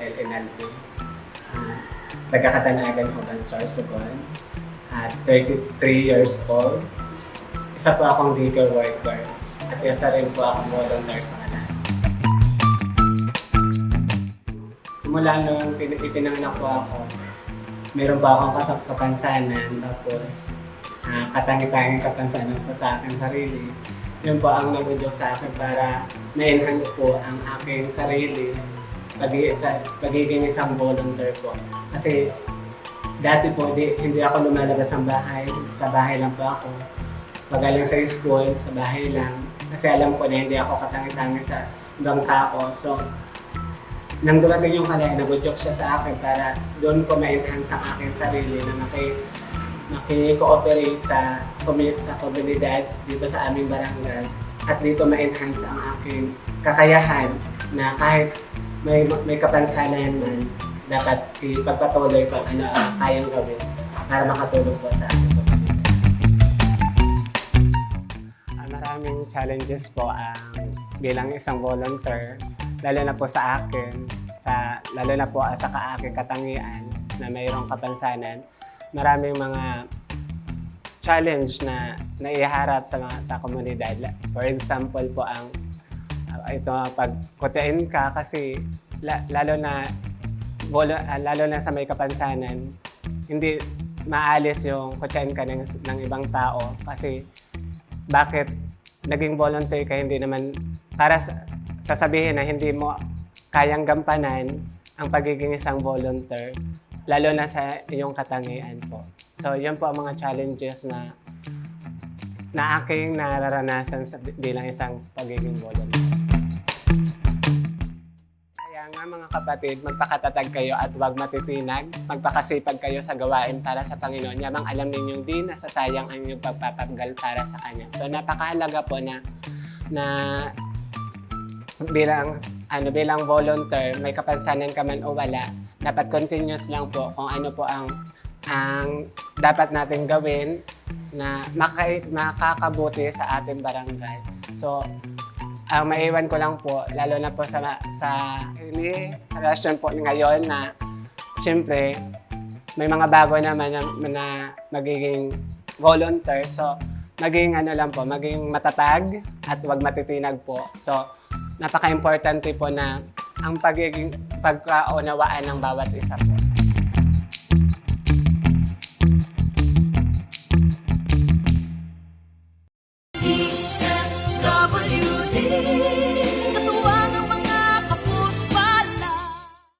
Enalpe. Uh, Nagkakatanagan ko ng Sorsogon. At 33 years old. Isa po akong legal worker. At isa rin po akong volunteer sa kanal. Simula nung pin- ipinanganak po ako, meron pa akong kasap kapansanan. Tapos, uh, katangi-tanging kapansanan po sa akin sarili. Yun po ang nagudyo sa akin para na-enhance po ang aking sarili pag- sa pagiging isang volunteer po. Kasi dati po di, hindi ako lumalabas ng bahay. Sa bahay lang po ako. Pagaling sa school, sa bahay lang. Kasi alam ko na hindi ako katangi-tangi sa ibang tao. So, nang dumating yung kalaya, nag-joke siya sa akin para doon ko ma-enhance ang aking sarili na maki, maki-cooperate sa, sa komunidad dito sa aming barangay at dito ma-enhance ang aking kakayahan na kahit may may kapansanan man dapat ipagpatuloy kung ano ang kayang gawin para makatulong po sa komunidad. Ah, maraming challenges po ang bilang isang volunteer, lalo na po sa akin, sa, lalo na po sa kaaking katangian na mayroong kapansanan, maraming mga challenge na naiharap sa mga sa komunidad. For example po ang uh, ito pag kutiin ka kasi la- lalo na volo- ah, lalo na sa may kapansanan hindi maalis yung kutsain ka ng, ng ibang tao kasi bakit naging volunteer ka hindi naman para sa, sasabihin na hindi mo kayang gampanan ang pagiging isang volunteer lalo na sa iyong katangian po. So, yun po ang mga challenges na na aking nararanasan sa, bilang isang pagiging volunteer. Kaya nga mga kapatid, magpakatatag kayo at huwag matitinag. Magpakasipag kayo sa gawain para sa Panginoon. Yamang alam ninyong di nasasayang ang inyong pagpapagal para sa Kanya. So napakahalaga po na na bilang ano bilang volunteer, may kapansanan ka man o wala, dapat continuous lang po kung ano po ang ang dapat natin gawin na makay, makakabuti sa ating barangay. So, ang maiwan ko lang po, lalo na po sa, sa ini, relasyon po ngayon na siyempre may mga bago naman na, na magiging volunteer. So, maging ano lang po, maging matatag at wag matitinag po. So, napaka-importante po na ang pagiging pagkaunawaan ng bawat isa po.